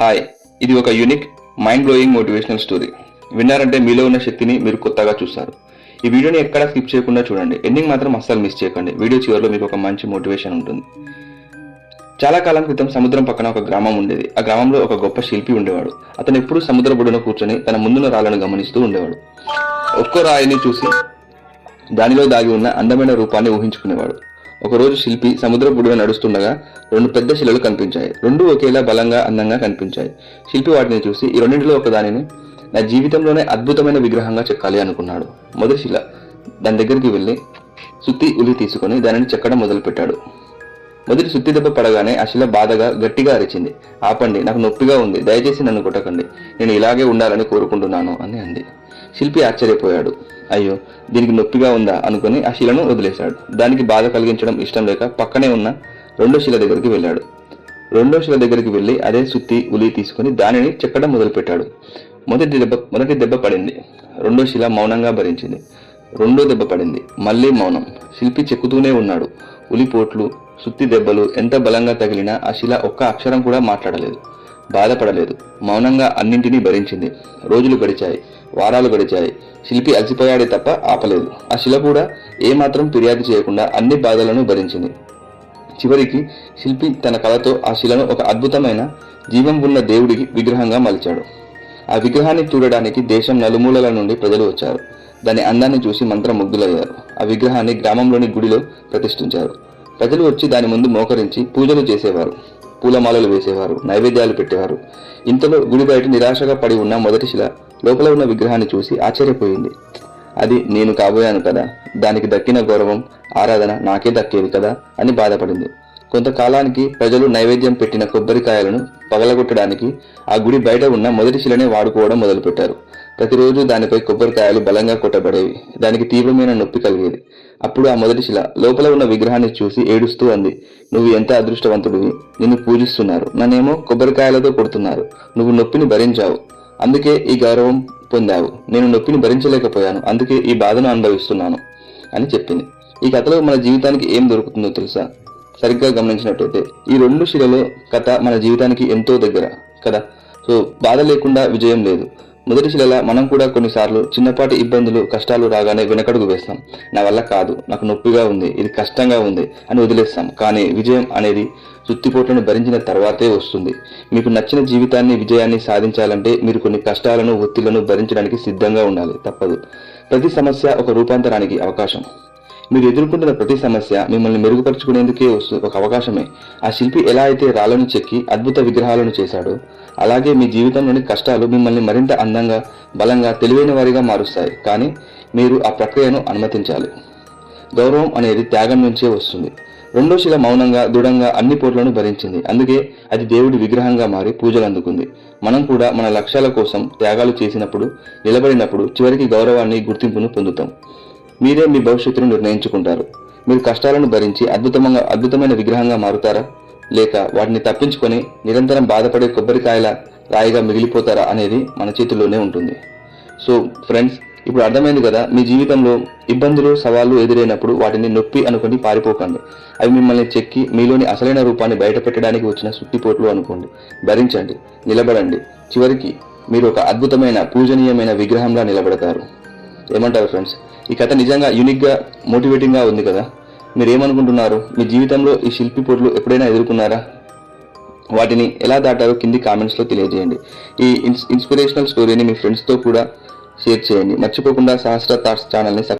Hi ఇది ఒక unique mind blowing motivational story విన్నారంటే మీలో ఉన్న శక్తిని మీరు కొత్తగా చూస్తారు. ఈ వీడియోని ఎక్కడా స్కిప్ చేయకుండా చూడండి. ఎండింగ్ మాత్రం అస్సలు మిస్ చేయకండి. వీడియో చివరిలో మీకు ఒక మంచి మోటివేషన్ ఉంటుంది. చాలా కాలం క్రితం సముద్రం పక్కన ఒక గ్రామం ఉండేది. ఆ గ్రామంలో ఒక గొప్ప శిల్పి ఉండేవాడు. అతను ఎప్పుడూ సముద్ర బొడున కూర్చొని తన ముందున్న రాళ్ళను గమనిస్తూ ఉండేవాడు. ఒక్కో రాయిని చూసి దానిలో దాగి ఉన్న అందమైన రూపాన్ని ఊహించుకునేవాడు. ఒకరోజు శిల్పి సముద్ర బుడున నడుస్తుండగా రెండు పెద్ద శిలలు కనిపించాయి. రెండు ఒకేలా బలంగా అందంగా కనిపించాయి. శిల్పి వాటిని చూసి ఈ రెండింటిలో ఒక దానిని నా జీవితంలోనే అద్భుతమైన విగ్రహంగా చెక్కాలి అనుకున్నాడు. మొదటి శిల దాని దగ్గరికి వెళ్ళి సుత్తి ఉలి తీసుకొని దానిని చెక్కడం మొదలుపెట్టాడు. మొదటి సుత్తి దెబ్బ పడగానే ఆ శిల బాధగా గట్టిగా అరిచింది. ఆపండి నాకు నొప్పిగా ఉంది. దయచేసి నన్ను కొట్టకండి. నేను ఇలాగే ఉండాలని కోరుకుంటున్నాను అని అంది. శిల్పి ఆశ్చర్యపోయాడు. అయ్యో దీనికి నొప్పిగా ఉందా అనుకుని ఆ శిలను వదిలేశాడు. దానికి బాధ కలిగించడం ఇష్టం లేక పక్కనే ఉన్న రెండో శిల దగ్గరికి వెళ్ళాడు. రెండో శిల దగ్గరికి వెళ్ళి అదే సుత్తి ఉలి తీసుకొని దానిని చెక్కడం మొదలుపెట్టాడు. మొదటి దెబ్బ మొదటి దెబ్బ పడింది. రెండో శిల మౌనంగా భరించింది. రెండో దెబ్బ పడింది. మళ్ళీ మౌనం. శిల్పి చెక్కుతూనే ఉన్నాడు. ఉలిపోట్లు సుత్తి దెబ్బలు ఎంత బలంగా తగిలినా ఆ శిల ఒక్క అక్షరం కూడా మాట్లాడలేదు. బాధపడలేదు. మౌనంగా అన్నింటినీ భరించింది. రోజులు గడిచాయి. వారాలు గడిచాయి. శిల్పి అలసిపోయాడే తప్ప ఆపలేదు. ఆ శిల కూడా ఏమాత్రం ఫిర్యాదు చేయకుండా అన్ని బాధలను భరించింది. చివరికి శిల్పి తన కళతో ఆ శిలను ఒక అద్భుతమైన జీవం ఉన్న దేవుడికి విగ్రహంగా మలిచాడు. ఆ విగ్రహాన్ని చూడడానికి దేశం నలుమూలల నుండి ప్రజలు వచ్చారు. దాని అందాన్ని చూసి మంత్రముగ్ధులయ్యారు. ఆ విగ్రహాన్ని గ్రామంలోని గుడిలో ప్రతిష్ఠించారు. ప్రజలు వచ్చి దాని ముందు మోకరించి పూజలు చేసేవారు. పూలమాలలు వేసేవారు. నైవేద్యాలు పెట్టేవారు. ఇంతలో గుడి బయట నిరాశగా పడి ఉన్న మొదటి శిల లోపల ఉన్న విగ్రహాన్ని చూసి ఆశ్చర్యపోయింది. అది నేను కాబోయాను కదా. దానికి దక్కిన గౌరవం ఆరాధన నాకే దక్కేది కదా అని బాధపడింది. కొంతకాలానికి ప్రజలు నైవేద్యం పెట్టిన కొబ్బరికాయలను పగలగొట్టడానికి ఆ గుడి బయట ఉన్న మొదటి శిలనే వాడుకోవడం మొదలుపెట్టారు. ప్రతిరోజు దానిపై కొబ్బరికాయలు బలంగా కొట్టబడేవి. దానికి తీవ్రమైన నొప్పి కలిగేది. అప్పుడు ఆ మొదటి శిల లోపల ఉన్న విగ్రహాన్ని చూసి ఏడుస్తూ అంది నువ్వు ఎంత అదృష్టవంతుడివి. నిన్ను పూజిస్తున్నారు. నన్నేమో కొబ్బరికాయలతో కొడుతున్నారు. నువ్వు నొప్పిని భరించావు. అందుకే ఈ గౌరవం పొందావు. నేను నొప్పిని భరించలేకపోయాను. అందుకే ఈ బాధను అనుభవిస్తున్నాను అని చెప్పింది. ఈ కథలో మన జీవితానికి ఏం దొరుకుతుందో తెలుసా? సరిగ్గా గమనించినట్టయితే ఈ రెండు శిలలో కథ మన జీవితానికి ఎంతో దగ్గర కదా? సో బాధ లేకుండా విజయం లేదు. మొదటి శిలల మనం కూడా కొన్నిసార్లు చిన్నపాటి ఇబ్బందులు కష్టాలు రాగానే వెనకడుగు వేస్తాం. నా వల్ల కాదు. నాకు నొప్పిగా ఉంది. ఇది కష్టంగా ఉంది అని వదిలేస్తాం. కానీ విజయం అనేది సుత్తిపోట్లను భరించిన తర్వాతే వస్తుంది. మీకు నచ్చిన జీవితాన్ని విజయాన్ని సాధించాలంటే మీరు కొన్ని కష్టాలను ఒత్తిళ్ళను భరించడానికి సిద్ధంగా ఉండాలి. తప్పదు. ప్రతి సమస్య ఒక రూపాంతరానికి అవకాశం. మీరు ఎదుర్కొంటున్న ప్రతి సమస్య మిమ్మల్ని మెరుగుపరుచుకునేందుకే వస్తు ఒక అవకాశమే. ఆ శిల్పి ఎలా అయితే రాళ్ళను చెక్కి అద్భుత విగ్రహాలను చేశాడో అలాగే మీ జీవితంలోని కష్టాలు మిమ్మల్ని మరింత అందంగా బలంగా తెలివైన వారిగా మారుస్తాయి. కానీ మీరు ఆ ప్రక్రియను అనుమతించాలి. గౌరవం అనేది త్యాగం నుంచే వస్తుంది. రెండో శిల మౌనంగా దృఢంగా అన్ని పోట్లను భరించింది. అందుకే అది దేవుడి విగ్రహంగా మారి పూజలు అందుకుంది. మనం కూడా మన లక్ష్యాల కోసం త్యాగాలు చేసినప్పుడు నిలబడినప్పుడు చివరికి గౌరవాన్ని గుర్తింపును పొందుతాం. మీరే మీ భవిష్యత్తును నిర్ణయించుకుంటారు. మీరు కష్టాలను భరించి అద్భుతంగా అద్భుతమైన విగ్రహంగా మారుతారా? లేక వాటిని తప్పించుకొని నిరంతరం బాధపడే కొబ్బరికాయల రాయిగా మిగిలిపోతారా అనేది మన చేతుల్లోనే ఉంటుంది. సో ఫ్రెండ్స్ ఇప్పుడు అర్థమైంది కదా మీ జీవితంలో ఇబ్బందులు సవాళ్ళు ఎదురైనప్పుడు వాటిని నొప్పి అనుకొని పారిపోకండి. అవి మిమ్మల్ని చెక్కి మీలోని అసలైన రూపాన్ని బయట పెట్టడానికి వచ్చిన సుట్టిపోట్లు అనుకోండి. భరించండి నిలబడండి. చివరికి మీరు ఒక అద్భుతమైన పూజనీయమైన విగ్రహంలా నిలబడతారు. ఏమంటారు ఫ్రెండ్స్ ఈ కథ నిజంగా యూనిక్గా మోటివేటింగ్గా ఉంది కదా? మీరు ఏమనుకుంటున్నారు మీ జీవితంలో ఈ శిల్పి పొట్లు ఎప్పుడైనా ఎదుర్కొన్నారా? వాటిని ఎలా దాటారో కింది కామెంట్స్లో తెలియజేయండి. ఈ ఇన్స్ ఇన్స్పిరేషనల్ స్టోరీని మీ ఫ్రెండ్స్తో కూడా షేర్ చేయండి. మర్చిపోకుండా సహస్ర థాట్స్ ఛానల్ని